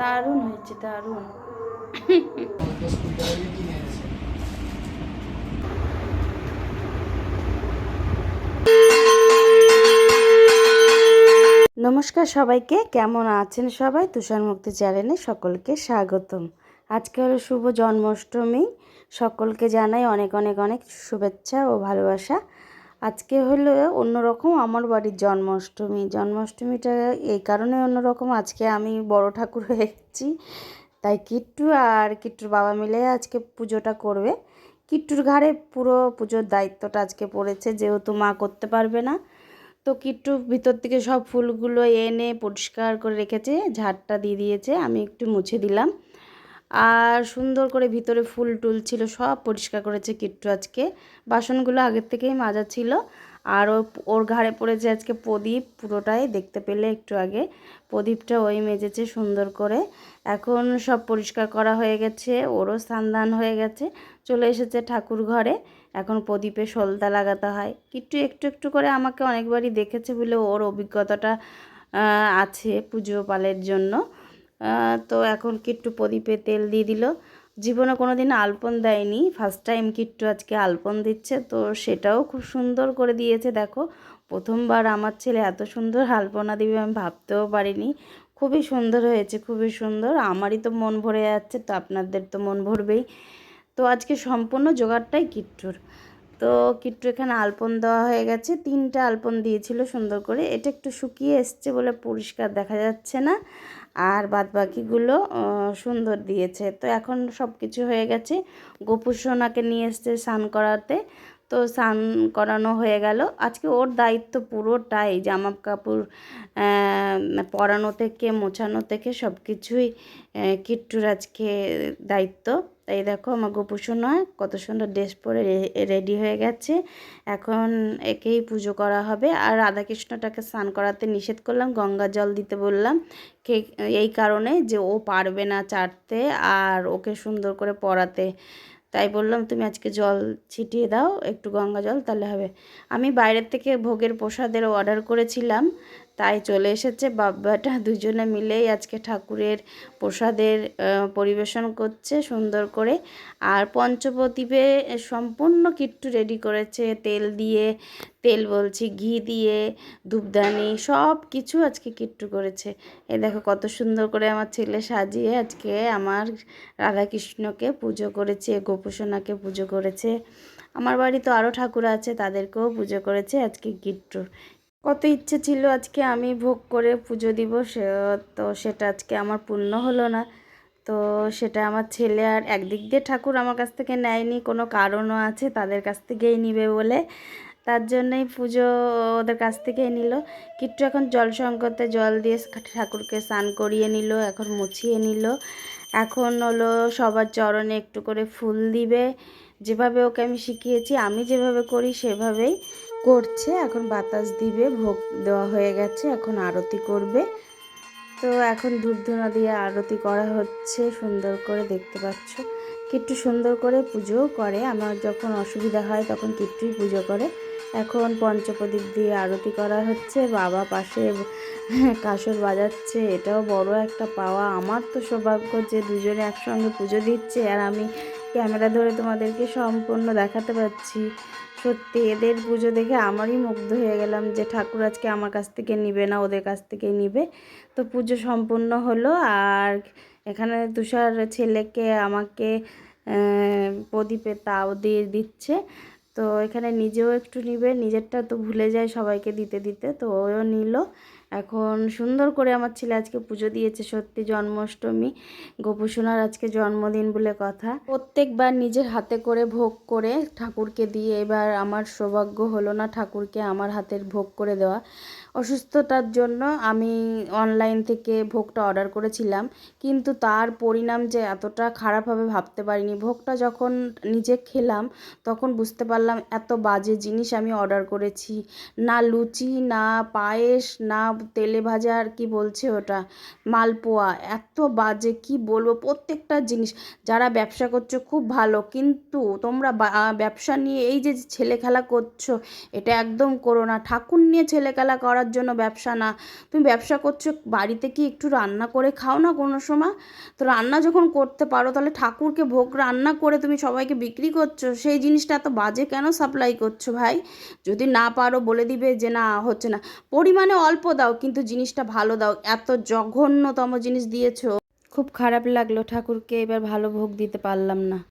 দারুণ হয়েছে, দারুণ। নমস্কার সবাইকে, কেমন আছেন সবাই? তুষার মুক্তি চ্যানেলে সকলকে স্বাগতম। আজকে হলো শুভ জন্মাষ্টমী। সকলকে জানাই অনেক অনেক অনেক শুভেচ্ছা ও ভালোবাসা। আজকে হলো অন্যরকম আমার বাড়ির জন্মাষ্টমী। জন্মাষ্টমীটা এই কারণে অন্যরকম। আজকে আমি বড় ঠাকুর হয়ে গেছি, তাই কিট্টু আর কিট্টুর বাবা মিলে আজকে পুজোটা করবে। কিট্টুর ঘাড়ে পুরো পুজোর দায়িত্বটা আজকে পড়েছে, যেহেতু মা করতে পারবে না। তো কিট্টু ভিতর থেকে সব ফুলগুলো এনে পরিষ্কার করে রেখেছে, ঝাড়টা দিয়ে দিয়েছে, আমি একটু মুছে দিলাম। আর সুন্দর করে ভিতরে ফুল টুল ছিল, সব পরিষ্কার করেছে কিট্টু আজকে। বাসনগুলো আগের থেকেই মাজা ছিল। আর ওর ঘাড়ে পড়েছে আজকে প্রদীপ, পুরোটাই দেখতে পেলে একটু আগে। প্রদীপটা ওই মেজেছে সুন্দর করে। এখন সব পরিষ্কার করা হয়ে গেছে, ওরও স্নান হয়ে গেছে। চলে এসেছে ঠাকুর ঘরে। এখন প্রদীপে সলতা লাগাতে হয়। কিট্টু একটু একটু করে আমাকে অনেকবারই দেখেছে বলে ওর অভিজ্ঞতাটা আছে পুজো পালের জন্য। তো এখন কিট্টু প্রদীপে তেল দিয়ে দিল। জীবনে কোনো দিন আলপন দেয়নি। ফার্স্ট টাইম কিট্টু আজকে আলপন দিচ্ছে। তো সেটাও খুব সুন্দর করে দিয়েছে। দেখো, প্রথমবার আমার ছেলে এত সুন্দর আলপনা দিবে আমি ভাবতেও পারিনি। খুবই সুন্দর হয়েছে, খুবই সুন্দর। আমারই তো মন ভরে যাচ্ছে, তো আপনাদের তো মন ভরবেই। তো আজকে সম্পূর্ণ জোগাড়টাই কিট্টুর। তো কিট্টু এখানে আলপন দেওয়া হয়ে গেছে। তিনটা আলপন দিয়েছিল সুন্দর করে। এটা একটু শুকিয়ে এসছে বলে পরিষ্কার দেখা যাচ্ছে না। আর বাদ বাকিগুলো সুন্দর দিয়েছে। তো এখন সব কিছু হয়ে গেছে। গোপুর সোনাকে নিয়ে এসছে স্নান করাতে। তো স্নান করানো হয়ে গেল। আজকে ওর দায়িত্ব পুরোটাই জামা কাপড় পরানো থেকে, মোছানো থেকে সব কিছুই কিট্টুর আজকে দায়িত্ব। তাই দেখো আমার গোপুসোনা কত সুন্দর ড্রেস পরে রেডি হয়ে গেছে। এখন একেই পুজো করা হবে। আর রাধাকৃষ্ণটাকে স্নান করাতে নিষেধ করলাম, গঙ্গা জল দিতে বললাম। এই কারণে যে ও পারবে না চাটতে আর ওকে সুন্দর করে পড়াতে তাই বললাম, তুমি আজকে জল ছিটিয়ে দাও, একটু গঙ্গা জল, তাহলে হবে। আমি বাইরের থেকে ভোগের প্রসাদেরও অর্ডার করেছিলাম। তাই চলে এসেছে। বাব্বাটা দুজনে মিলেই আজকে ঠাকুরের প্রসাদের পরিবেশন করছে সুন্দর করে। আর পঞ্চপ্রদীপে সম্পূর্ণ কিট্টু রেডি করেছে। তেল দিয়ে, তেল বলছি, ঘি দিয়ে, ধূপদানি সব কিছু আজকে কিট্টু করেছে। এ দেখো কত সুন্দর করে আমার ছেলে সাজিয়ে আজকে আমার রাধাকৃষ্ণকে পুজো করেছে গোপোষণাকে পুজো করেছে। আমার বাড়ি তো আরও ঠাকুর আছে, তাদেরকেও পুজো করেছে আজকে কিট্টু কত ইচ্ছে ছিল আজকে আমি ভোগ করে পুজো দিব, সে, তো সেটা আজকে আমার পূর্ণ হলো না। তো সেটা আমার ছেলে আর একদিক দিয়ে ঠাকুর আমার কাছ থেকে নেয়নি, কোনো কারণও আছে, তাদের কাছ থেকেই নিবে বলে তার জন্যই পুজো ওদের কাছ থেকেই নিল। কিট্টু এখন জল সংকটে জল দিয়ে ঠাকুরকে স্নান করিয়ে নিল, এখন মুছিয়ে নিল। এখন হলো সবার চরণে একটু করে ফুল দিবে। যেভাবে ওকে আমি শিখিয়েছি, আমি যেভাবে করি সেভাবেই করছে, এখন বাতাস দিবে, ভোগ দেওয়া হয়ে গেছে, এখন আরতি করবে। তো এখন ধূপ ধুনা দিয়ে আরতি করা হচ্ছে, সুন্দর করে দেখতে পাচ্ছ। কিট্টু সুন্দর করে পুজোও করে, আমার যখন অসুবিধা হয় তখন কিট্টুই পুজো করে। এখন পঞ্চপ্রদীপ দিয়ে আরতি করা হচ্ছে, বাবা পাশে কাসর বাজাচ্ছে, এটাও বড় একটা পাওয়া। আমার তো সৌভাগ্য যে দুজনে একসঙ্গে পুজো দিচ্ছে, আর আমি ক্যামেরা ধরে তোমাদেরকে সম্পূর্ণ দেখাতে পাচ্ছি সত্যি এদের পুজো দেখে আমারই মুগ্ধ হয়ে গেলাম যে ঠাকুর আজকে আমার কাছ থেকে নিবে না, ওদের কাছ থেকে নিবে। তো পুজো সম্পূর্ণ হলো আর এখানে তুষার ছেলেকে আমাকে প্রদীপে তাও দিয়ে দিচ্ছে। তো এখানে নিজেও একটু নিবে, নিজেরটা তো ভুলে যায় সবাইকে দিতে দিতে। তো ওও নিল। এখন সুন্দর করে আমার ছেলে আজকে পুজো দিয়েছে, সত্যি জন্মাষ্টমী। গোপুসোনার আজকে জন্মদিন বলে কথা। প্রত্যেকবার নিজের হাতে করে ভোগ করে ঠাকুরকে দিয়ে এবার আমার সৌভাগ্য হলো না ঠাকুরকে আমার হাতের ভোগ করে দেওয়া। অসুস্থতার জন্য আমি অনলাইন থেকে ভোগটা অর্ডার করেছিলাম, কিন্তু তার পরিণাম যে এতটা খারাপ হবে ভাবতে পারিনি। ভোগটা যখন নিজে খেলাম, তখন বুঝতে পারলাম এত বাজে জিনিস আমি অর্ডার করেছি। না লুচি, না পায়েস, না তেলে ভাজা আর কি বলছে ওটা? মালপোয়া। এত বাজে, কি বলব? প্রত্যেকটা জিনিস। যারা ব্যবসা করছ, খুব ভালো। কিন্তু তোমরা ব্যবসা নিয়ে এই যে ছেলে খেলা করছ, এটা একদম করো না। ঠাকুর নিয়ে ছেলে খেলা করার জন্য ব্যবসা না। তুমি ব্যবসা করছ, বাড়িতে কি একটু রান্না করে খাও না কোনো সময়? তো রান্না যখন করতে পারো, তাহলে ঠাকুরকে ভোগ রান্না করে তুমি সবাইকে বিক্রি করছ। সেই জিনিসটা এত বাজে কেন সাপ্লাই করছ ভাই? যদি না পারো বলে দিবে যে না, হচ্ছে না। পরিমাণে অল্প দাও, কিন্তু জিনিসটা ভালো দাও। এত জঘন্যতম জিনিস দিয়েছ। খুব খারাপ লাগল ঠাকুরকে, এবার ভালো ভোগ দিতে পারলাম না।